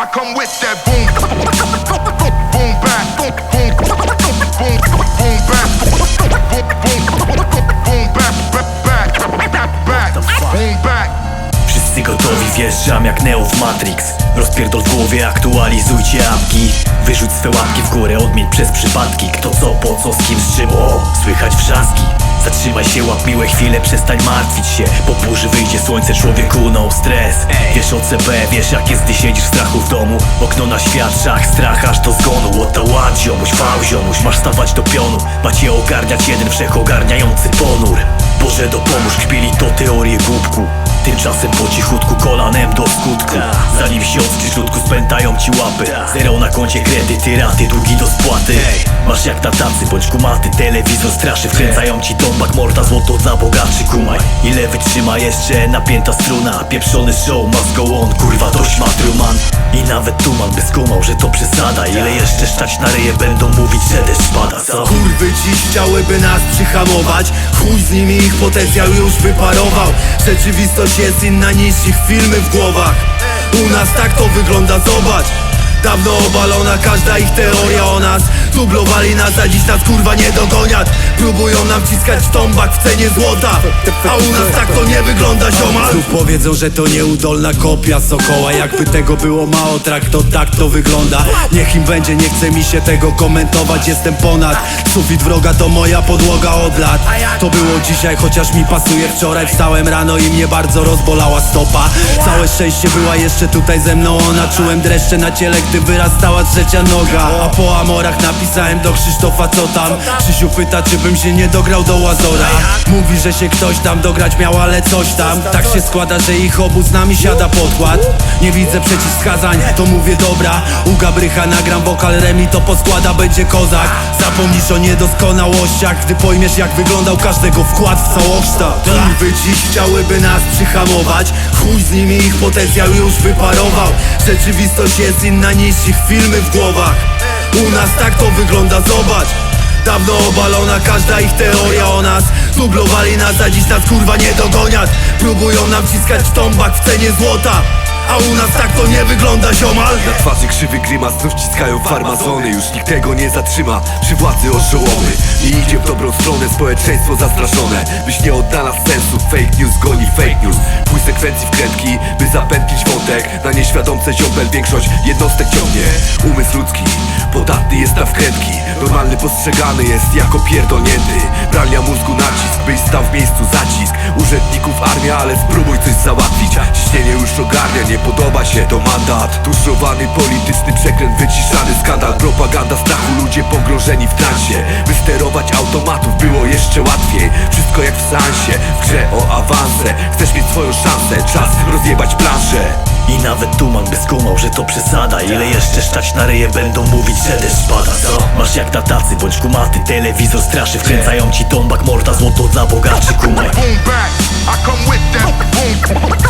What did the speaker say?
I come with that boom. Wszyscy gotowi, wjeżdżam jak Neo w Matrix Rozpierdol w głowie, aktualizujcie apki Wyrzuć swe łapki w górę, odmień przez przypadki Kto co, po co, z kim, z czym, o, słychać wrzaski Zatrzymaj się, łap miłe chwile, przestań martwić się. Po burzy wyjdzie słońce, człowieku, no stres. Wiesz o CB, wiesz jak jest, gdy siedzisz w strachu w domu. Okno na świat, szach, strach aż do zgonu. Łota ład, ziomuś, fał, ziomuś, masz stawać do pionu Macie ogarniać jeden wszechogarniający ponur Boże dopomóż, kpili to teorie głupku Tymczasem po cichutku kolanem do skutku. Zanim się środku spętają ci łapy. Zero na koncie kredyty, raty, długi do spłaty. Masz jak na tacy bądź kumaty. Telewizor straszy, wkręcają ci tombak Morda złoto dla bogaczy, kumaj Ile wytrzyma jeszcze napięta struna. Pieprzony show, must go on, kurwa dość ma Truman I nawet tuman by skumał, że to przesada. Ile jeszcze stać na ryje będą mówić, że deszcz pada, co? Kurwy dziś chciałyby nas przyhamować. Chuj z nimi, ich potencjał już wyparował. Rzeczywistość jest inna niż ich filmy w głowach. U nas tak to wygląda, zobacz Dawno obalona każda ich teoria o nas. Dublowali nas, a dziś nas kurwa nie dogoniat Próbują nam wciskać tombak w cenie złota. A u nas tak to nie wygląda ziomal. Tu powiedzą, że to nieudolna kopia Sokoła. Jakby tego było mało, trak to tak to wygląda. Niech im będzie, nie chce mi się tego komentować. Jestem ponad, sufit wroga to moja podłoga od lat. To było dzisiaj, chociaż mi pasuje. Wczoraj Wstałem rano i mnie bardzo rozbolała stopa. Całe szczęście była jeszcze tutaj ze mną. Ona czułem dreszcze na ciele, gdy wyrastała trzecia noga A po amorach napisałem do Krzysztofa co tam? Krzysiu pyta czy bym się nie dograł do Łazora. Mówi, że się ktoś tam dograć miał, ale coś tam. Tak się składa, że ich obu z nami siada podkład. Nie widzę przeciwwskazań, to mówię dobra. U Gabrycha nagram wokal Remi to poskłada, będzie kozak. Zapomnisz o niedoskonałościach, gdy pojmiesz jak wyglądał każdego wkład w całokształt. Kurwy dziś chciałyby nas przyhamować. Chuj z nimi, ich potencjał już wyparował. Rzeczywistość jest inna ich filmy w głowach. U nas tak to wygląda, zobacz. Dawno obalona każda ich teoria o nas. Dublowali nas, a dziś nas kurwa nie dogoniat Próbują nam wciskać tombak w cenie złota a u nas tak to nie wygląda ziomal. Na twarzy krzywy grymas, znów ściskają farmazony. Już nikt tego nie zatrzyma, przy władzy oszołomy. I idzie w dobrą stronę, społeczeństwo zastraszone. Byś nie oddala sensu, fake news goni fake news. Pój sekwencji wkrętki, by zapętlić wątek. Na nieświadomce ziombel większość jednostek ciągnie. Umysł ludzki, podatny jest na wkrętki Normalny postrzegany jest jako pierdolnięty. Pralnia mózgu nacisk, byś stał w miejscu zacisk. Urzędników armia, ale spróbuj coś załatwić mandat. Tuszowany polityczny przekręt, wyciszany skandal. Propaganda strachu, ludzie pogrążeni w transie. By sterować automatów było jeszcze łatwiej. Wszystko jak w sensie, w grze o awanse. Chcesz mieć swoją szansę, czas rozjebać planszę. I nawet tuman by skumał, że to przesada. Ile jeszcze stać na ryje będą mówić, że deszcz pada Co? Masz jak na tacy, bądź kumaty Telewizor straszy, wkręcają ci tombak Morda złoto dla bogaczy, kumaj. Boom back. I come with that boom,